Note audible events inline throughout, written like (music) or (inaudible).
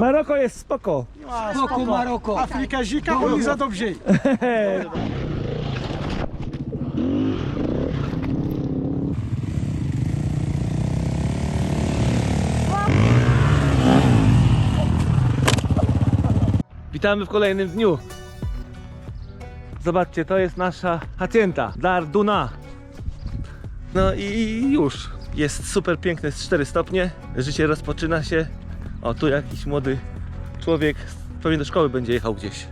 Maroko jest spoko. Spoko Maroko. Afryka zika, oni za dobrze. Witamy w kolejnym dniu. Zobaczcie, to jest nasza hacienda, Dar Duna. No i już. Jest super piękne, jest 4 stopnie. Życie rozpoczyna się. O, tu jakiś młody człowiek pewnie do szkoły będzie jechał gdzieś.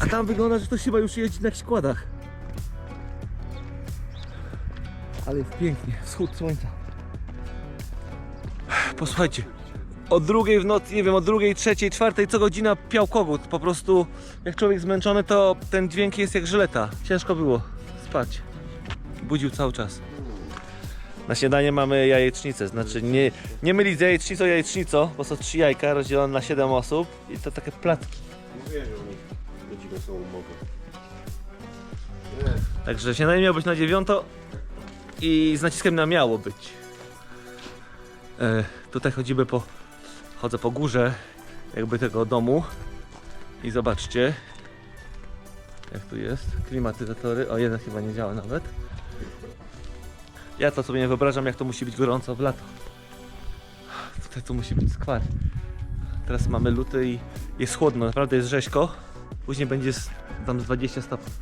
A tam wygląda, że ktoś chyba już jeździ na jakichś kładach. Ale jest pięknie, wschód słońca. Posłuchajcie, o drugiej w nocy, nie wiem, o drugiej, trzeciej, czwartej, co godzina piał kogut. Po prostu jak człowiek zmęczony, to ten dźwięk jest jak żyleta. Ciężko było spać. Budził cały czas. Na śniadanie mamy jajecznicę, znaczy nie, nie mylić z jajecznicą jajecznicą, bo są trzy jajka rozdzielone na 7 osób i to takie placki. Mówię, że u nich godziny są umowy. Także śniadanie miało być na dziewiąto i z naciskiem na miało być. E, tutaj chodzimy po, chodzę po górze jakby tego domu i zobaczcie jak tu jest, klimatyzatory, o jeden chyba nie działa nawet. Ja to sobie nie wyobrażam jak to musi być gorąco w lato. Tutaj to musi być skwar. Teraz mamy luty i jest chłodno, naprawdę jest rzeźko. Później będzie tam z 20 stopni.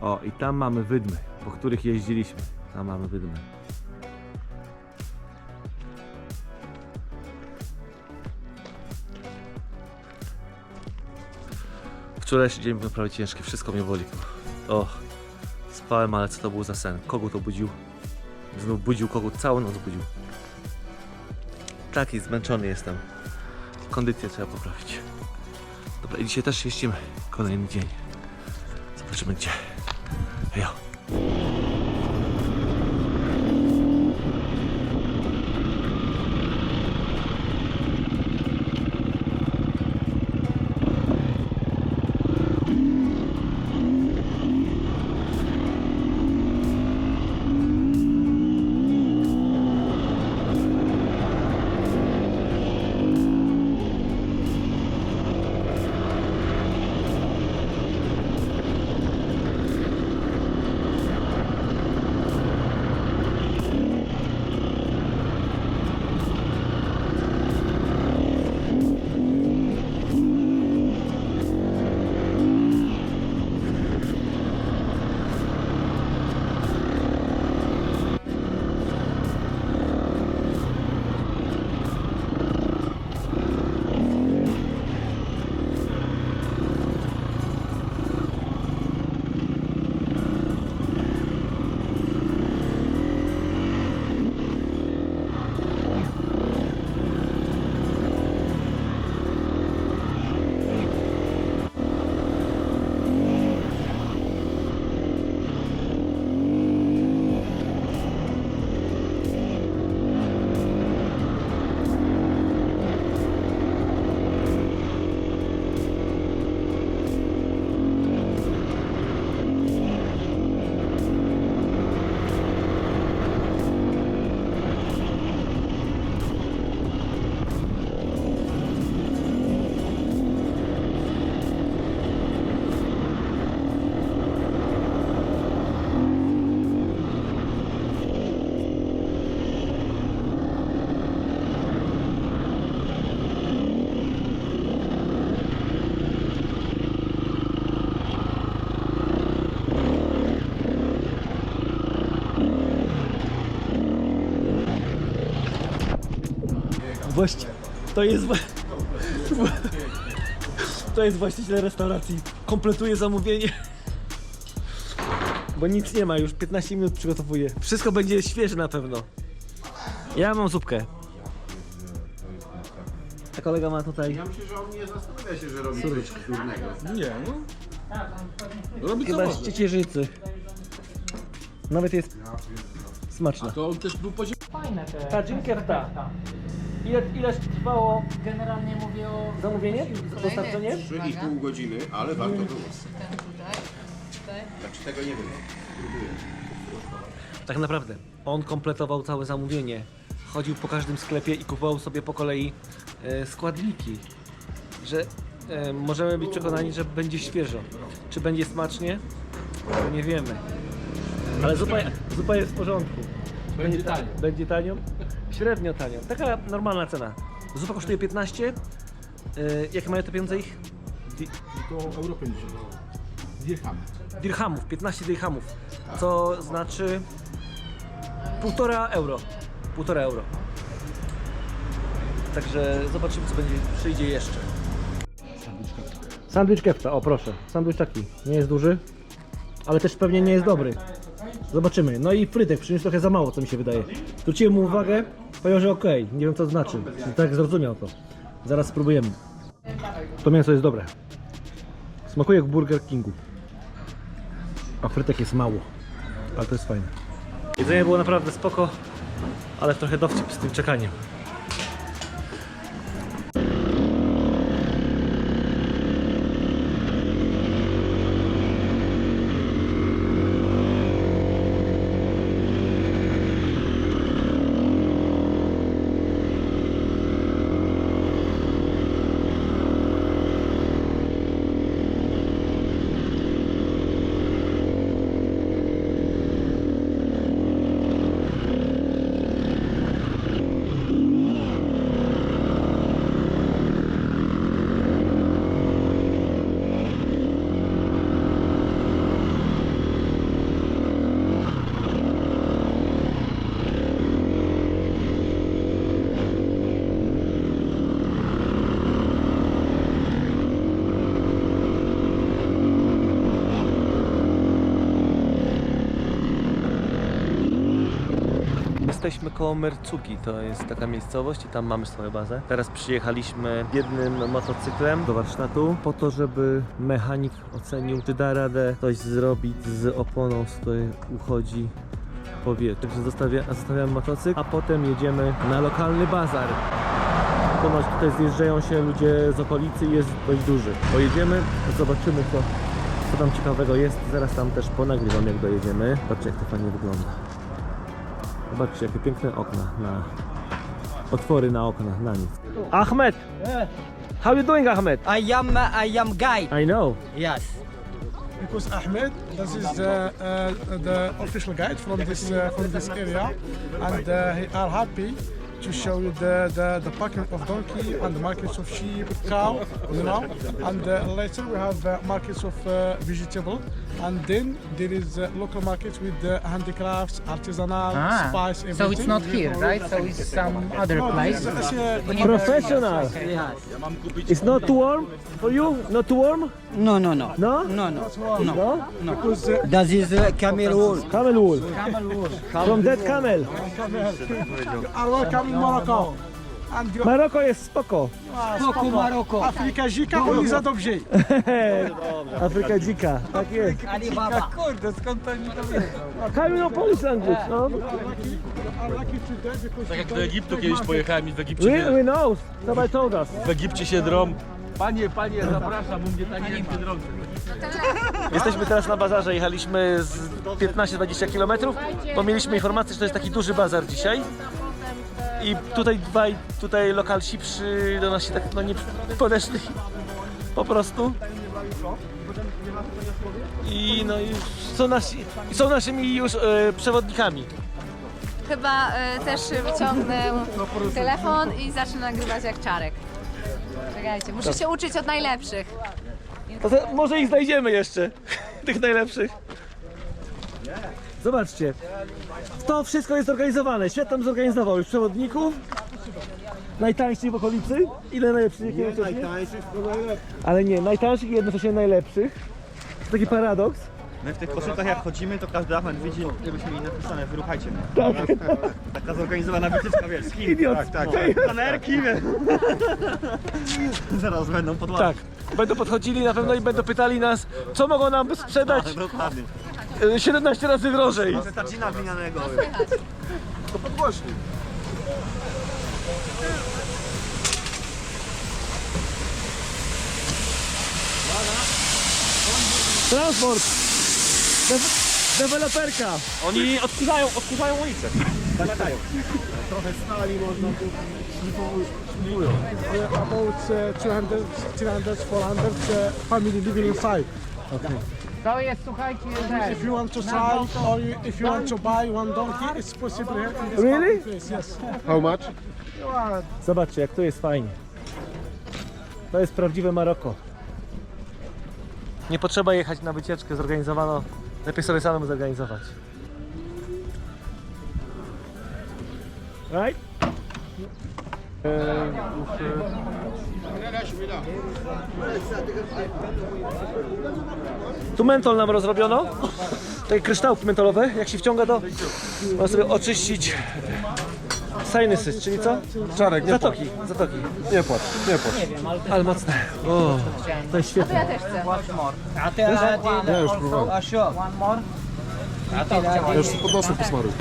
O, i tam mamy wydmy, po których jeździliśmy. Tam mamy wydmy. Wczorajszy dzień był naprawdę ciężki, wszystko mnie boli. O, spałem, ale co to był za sen? Kogut obudził. Znów budził kogut, całą noc budził. Taki zmęczony jestem. Kondycję trzeba poprawić. Dobra, i dzisiaj też jeździmy. Kolejny dzień. Zobaczymy gdzie. Jo. Właści... To jest... To jest właściciel restauracji. Kompletuje zamówienie. Bo nic nie ma, już 15 minut przygotowuję. Wszystko będzie świeże na pewno. Ja mam zupkę. A kolega ma tutaj Ja myślę, że on nie zastanawia się, że robi coś trudnego. Nie, no. Robi chyba z ciecierzycy. Nawet jest smaczna. To on też był poziom. Fajne te. Ta dżinkerta. Ile, ile trwało Generalnie mówię o. zamówienie? Dostarczenie? 3,5 godziny, ale warto było. Ten tutaj. Tutaj. Znaczy tego nie wiem. Próbuję. Tak naprawdę, on kompletował całe zamówienie. chodził po każdym sklepie i kupował sobie po kolei e, składniki, że e, możemy być przekonani, że będzie świeżo. Czy będzie smacznie? To nie wiemy. Ale zupa, zupa jest w porządku. Będzie tanio. Będzie tanio? Średnio tanio. Taka normalna cena. Zupa kosztuje 15. E, jakie mają te pieniądze ich? Di- To euro 50. Dirham. dirhamów, 15 dirhamów, co znaczy półtora euro. Półtora euro. Także zobaczymy co będzie przyjdzie jeszcze. Sandwich kefta, o proszę. Sandwich taki, nie jest duży, ale też pewnie nie jest dobry. Zobaczymy. No i frytek, przyniósł trochę za mało, co mi się wydaje. Zwróciłem mu uwagę, powiedział, że okej, nie wiem co to znaczy. Tak zrozumiał to. Zaraz spróbujemy. To mięso jest dobre. Smakuje jak w Burger Kingu. A frytek jest mało, ale to jest fajne. Jedzenie było naprawdę spoko, ale trochę dowcip z tym czekaniem. Jesteśmy koło Mercugi, to jest taka miejscowość i tam mamy swoją bazę. Teraz przyjechaliśmy jednym motocyklem do warsztatu po to, żeby mechanik ocenił, czy da radę coś zrobić z oponą, z której uchodzi powietrze. Także zostawia, zostawiamy motocykl, a potem jedziemy na lokalny bazar. Ponoć tutaj zjeżdżają się ludzie z okolicy i jest dość duży. Pojedziemy, zobaczymy co, co tam ciekawego jest. Zaraz tam też ponagrywam jak dojedziemy. Patrzcie jak to fajnie wygląda. Zobaczcie, jakie piękne okna na... Otwory na okna, na nic. Ahmed! How you doing, Ahmed? I am I am guide. I know. Yes. Because Ahmed, this is uh, uh, the official guide from this uh, from this area, and uh, he are happy to show you the, the, the parking of donkey and the markets of sheep, cow, you know. And uh, later we have uh, markets of uh, vegetable, and then there is uh, local markets with the handicrafts, artisanal, spice, everything. So it's not here, right? So it's some other No, place. this is, uh, Professional! Yes. It's not too warm for you? Not too warm? No, no, no. No? No, no. No? because uh, That is uh, camel wool. Camel wool. From that camel. you (laughs) are welcome in Morocco. And you Maroko jest spoko. are Spoko Maroko. Afryka dzika, oni za dobrze. (laughs) Afryka dzika, tak jest. Alibaba. Kurde, skąd to mi to you know Polish language, no? Tak jak do Egiptu kiedyś pojechałem i w Egipcie, We, we know, somebody told us. w Egipcie się drą. Panie, panie, zapraszam, u mnie tak nie się drący. Jesteśmy teraz na bazarze, jechaliśmy z 15-20 km, bo mieliśmy informację, że to jest taki duży bazar dzisiaj. I tutaj dwaj, tutaj lokalsi przy, do nas się tak no nie podeszli po prostu. I no i są, nasi, są naszymi już e, przewodnikami. Chyba y, też wyciągnę telefon i zacznę nagrywać jak czarek. Czekajcie, muszę się uczyć od najlepszych. To za- może ich znajdziemy jeszcze, (laughs) tych najlepszych. Zobaczcie, to wszystko jest zorganizowane. Świat tam zorganizował już przewodników, najtańszych w okolicy. Ile najlepszych? Nie, Najtańszych to najlepiej. Ale nie, najtańszych i jednocześnie najlepszych. To taki paradoks. My w tych koszulkach jak chodzimy, to każdy Ahmed widzi, jakbyśmy mieli napisane, wyruchajcie mnie. Tak. Taka zorganizowana wycieczka, wiesz, z Chin. Idiot. Tak, tak. Wiesz. Zaraz będą podłazy. Tak. Będą podchodzili na pewno i będą pytali nas, co mogą nam sprzedać Tak, dokładnie. E, 17 razy drożej. Starcina glinianego. to podgłośnik. Transport. Deweloperka! Oni odkurzają, odkurzają ulicę. Uh, about uh, 200, 300, 400 uh, family living inside. To jest, słuchajcie, If you want to try or you, if you want to buy one donkey, it's possible here in this Really? place. Yes. How much? Zobaczcie, jak tu jest fajnie. To jest prawdziwe Maroko. Nie potrzeba jechać na wycieczkę, zorganizowano. Lepiej sobie samemu zorganizować. Right? Tu mentol nam rozrobiono. Takie kryształki mentolowe. Jak się wciąga to można sobie oczyścić sinusy, czyli co? Czarek, nie Zatoki, zatoki. Nie płacz, nie płacz. Ale mocne. O, to jest To świetne. ja też chcę. Ja już próbowałem. one more. Ja już pod nosem posmaruj.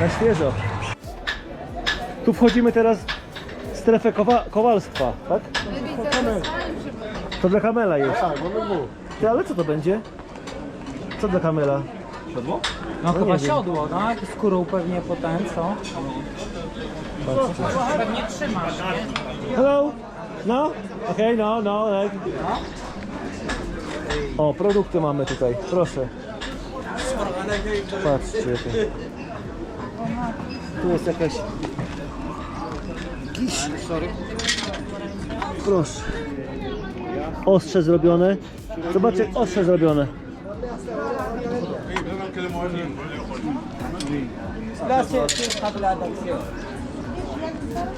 Na świeżo. Tu wchodzimy teraz w strefę kowa kowalstwa, tak? Z. To dla kamela jest. Tak, mamy dwóch. Ty, ale co to będzie? Co dla kamela? No, chyba nie wiem. siodło, tak? Skórą pewnie potem, co? Pewnie trzymasz, nie? Hello? No? Okej, no, no. tak. O, produkty mamy tutaj, proszę. Patrzcie. Tu jest jakaś... Kiś. Proszę. Ostrze zrobione. Zobaczcie, ostrze zrobione.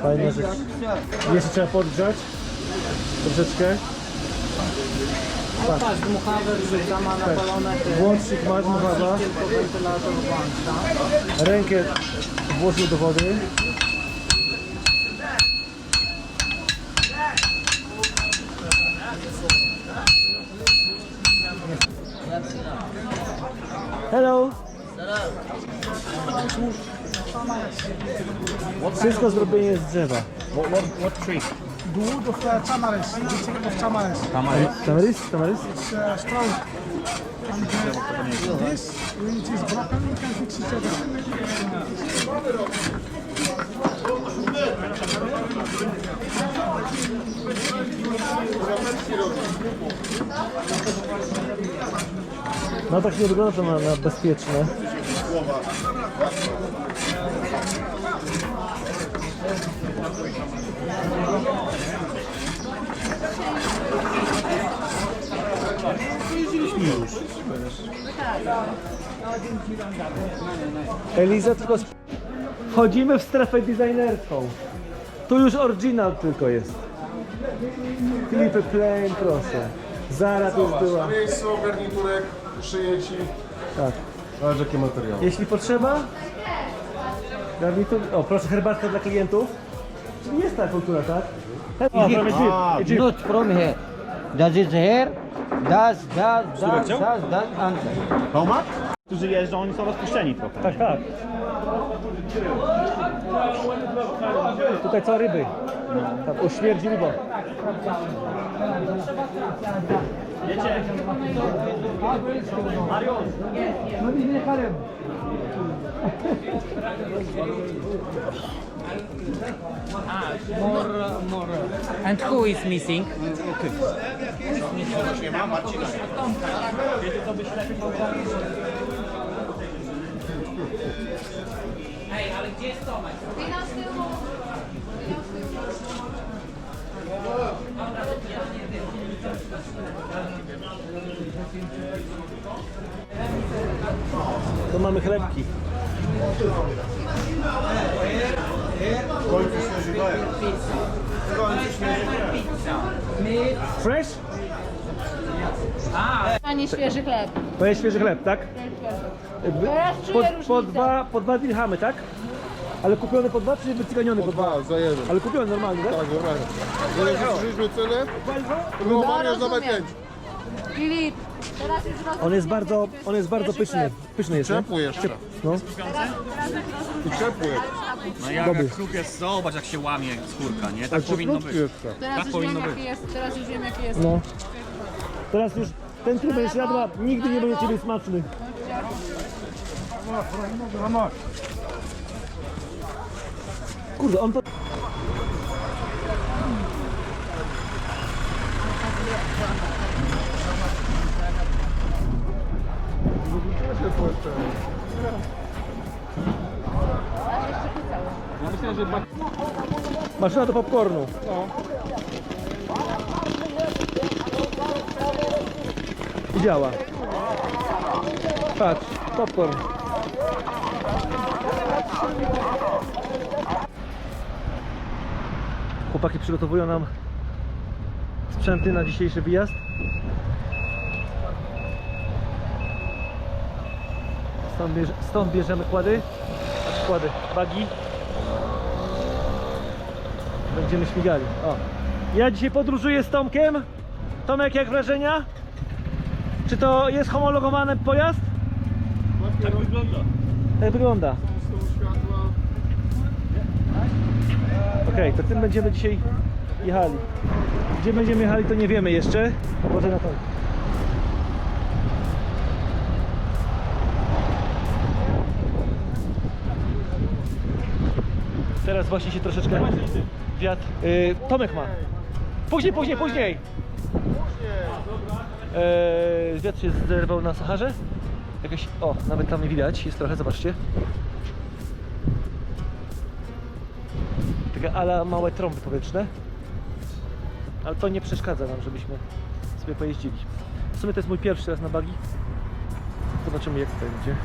Fajna rzecz. Jeszcze trzeba podgrzać. Troszeczkę. Patrz, dmuchawe wrzucama na balonę. Włącznik masz, muchawa. Tylko wentylator włącz, tak? Rękę włożył do wody. Hello. Wszystko zrobienie z drzewa. The wood of uh, tamarisk, the chicken of tamarisk. Tamarys? Tamarys? It's uh, strong. And uh, this, when it is broken, you can fix it. No tak nie wygląda to na, na bezpieczne. Eliza, tylko sp- wchodzimy w strefę designerską. Tu już oryginal tylko jest. Klipy plain, proszę. Zara tu już była. Miejsce, garniturek, szyjeci. Tak. Zobacz jakie materiały. Jeśli potrzeba, garnitur. O, proszę, herbatkę dla klientów. Jest ta kultura, tak? O, from Egypt. Egypt. Not from here. Does it here? Does, does, does, does, does, and How much? Którzy jeżdżą, oni są rozpuszczeni trochę. Tak, tak. Tutaj co ryby? Tam o śmierdzi ryba. More, more. And who is missing? Wino z tyłu. Tu mamy chlebki. Fresh? A nie świeży chleb. To jest świeży chleb, tak? Teraz Po, czuję po, różnicę. dwa, po dwa dirhamy, tak? Ale kupiony po dwa, czy wycygoniony po dwa? Dwa, za jeden. Ale kupiony normalnie, tak? Tak, dobra. Zależyliśmy cenę, to było No, dawaj rozumiem. pięć. Filip, teraz już rozumiem. On jest bardzo, on jest bardzo pyszny. Pyszny jest, nie? Ciepły jeszcze. No. I ciepły. No jak, jak kruk jest, zobacz jak się łamie skórka, nie? Tak powinno być. Teraz Tak już powinno wiem być. jaki jest, teraz już wiem jaki jest. No. Teraz już ten, który będziesz jadła, nigdy nie będzie ciebie smaczny. Kurde, on to... Maszyna do popcornu. I działa. Patrz, popcorn. Chłopaki przygotowują nam sprzęty na dzisiejszy wyjazd. Stąd, bierze, stąd bierzemy kłady, znaczy kłady, bagi. Będziemy śmigali. O. Ja dzisiaj podróżuję z Tomkiem. Tomek, jak wrażenia? Czy to jest homologowany pojazd? Tak wygląda. Tak wygląda. Okej, to tym będziemy dzisiaj jechali. Gdzie będziemy jechali, to nie wiemy jeszcze. Może na to. Teraz właśnie się troszeczkę wiatr. Yy, Tomek ma. Później, później, później. Yy, wiatr się zerwał na Saharze. Jakieś. O, nawet tam nie widać, jest trochę, zobaczcie. Takie ala małe trąby powietrzne. Ale to nie przeszkadza nam, żebyśmy sobie pojeździli. W sumie to jest mój pierwszy raz na bagi. Zobaczymy jak to będzie.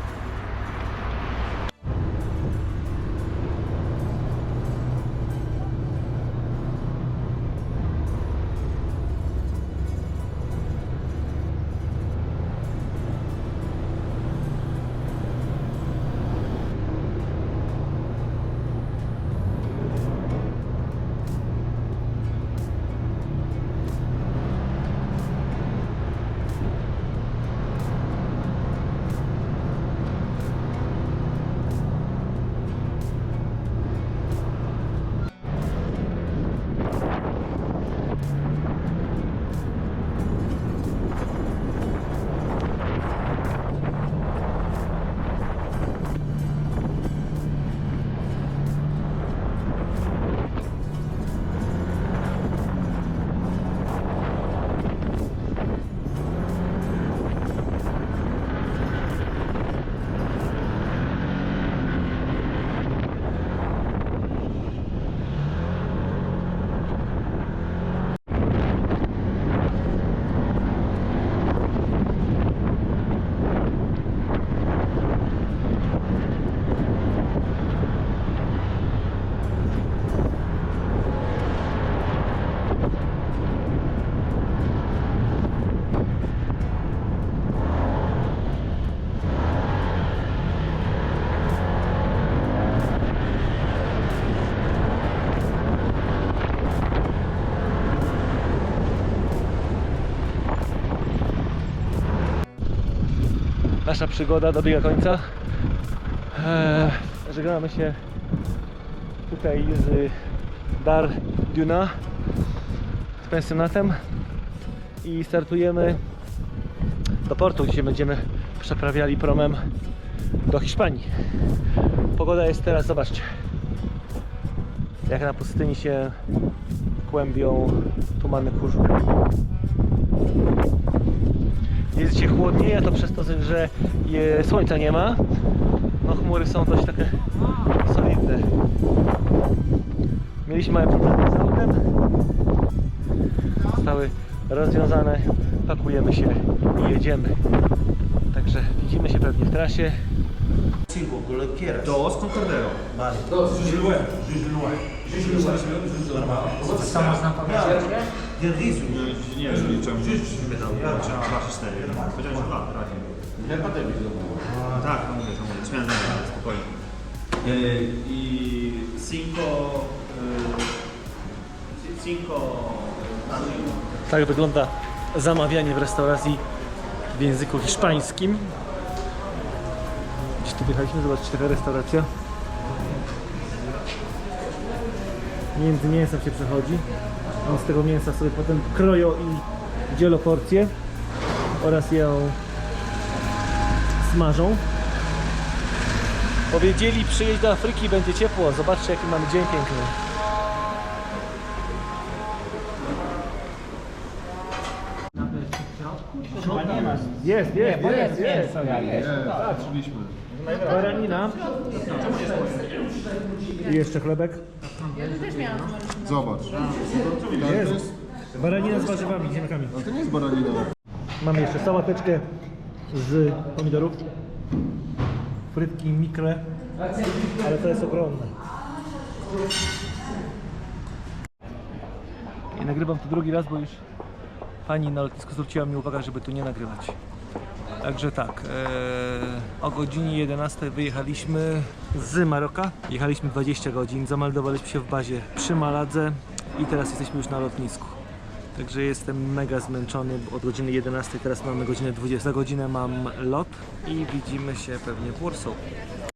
Nasza przygoda dobiega końca. Eee, żegnamy się tutaj z Dar Duna z pensjonatem i startujemy do portu, gdzie będziemy przeprawiali promem do Hiszpanii. Pogoda jest teraz, zobaczcie, jak na pustyni się kłębią tumany kurzu. Jest dzisiaj chłodniej, a to przez to, że je, słońca nie ma. No chmury są dość takie solidne. Mieliśmy małe problemy z autem. Zostały rozwiązane. Pakujemy się i jedziemy. Także widzimy się pewnie w trasie. Dos con cordero. Co można powiedzieć? Nie, jeżeli czemu pytał, trzeba wasze cztery. Powiedziałem, że dwa, tak. Ja A, tak, no mówię, to mówię, śmiałem spokojnie. I cinco... Cinco... Tak wygląda zamawianie w restauracji w języku hiszpańskim. Gdzieś tu wjechaliśmy, zobaczcie taka restauracja. Między mięsem się przechodzi. On z tego mięsa sobie potem kroją i dzielą porcję oraz ją smażą. Powiedzieli przyjeźdź do Afryki, będzie ciepło. Zobaczcie jaki mamy dzień piękny. Jest, jest, jest, jest. Baranina. I jeszcze chlebek. Zobacz. Jest. Baranina z warzywami, ziemniakami. To nie jest baranina. Mamy jeszcze sałateczkę z pomidorów. Frytki mikre, ale to jest ogromne. I nagrywam to drugi raz, bo już pani na lotnisku zwróciła mi uwagę, żeby tu nie nagrywać. Także tak, e, o godzinie 11 wyjechaliśmy z Maroka. Jechaliśmy 20 godzin, zameldowaliśmy się w bazie przy Maladze i teraz jesteśmy już na lotnisku. Także jestem mega zmęczony od godziny 11, teraz mamy godzinę 20, za godzinę mam lot i widzimy się pewnie w Warsaw.